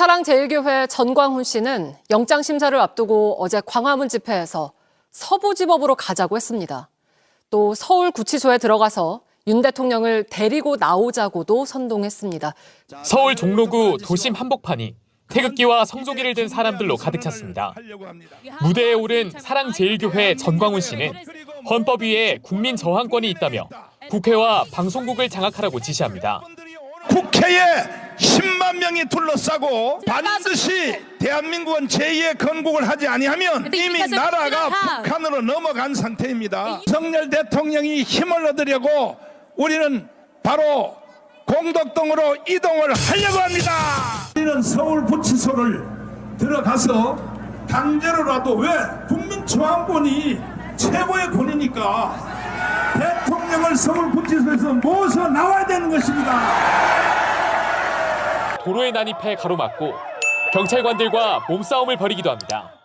사랑제일교회 전광훈 씨는 영장 심사를 앞두고 어제 광화문 집회에서 서부지법으로 가자고 했습니다. 또 서울구치소에 들어가서 윤 대통령을 데리고 나오자고도 선동했습니다. 서울 종로구 도심 한복판이 태극기와 성조기를 든 사람들로 가득 찼습니다. 무대에 오른 사랑제일교회 전광훈 씨는 헌법 위에 국민 저항권이 있다며 국회와 방송국을 장악하라고 지시합니다. 국회에 10만 명이 둘러싸고 반드시 대한민국은 제2의 건국을 하지 아니하면 이미 나라가 북한으로 넘어간 상태입니다. 정렬 대통령이 힘을 얻으려고 우리는 바로 공덕동으로 이동을 하려고 합니다. 우리는 서울 구치소를 들어가서 강제로라도 왜 국민 저항권이 최고의 권이니까 대통령을 서울 구치소에서 모셔 나와야 되는 것입니다. 도로에 난입해 가로막고 경찰관들과 몸싸움을 벌이기도 합니다.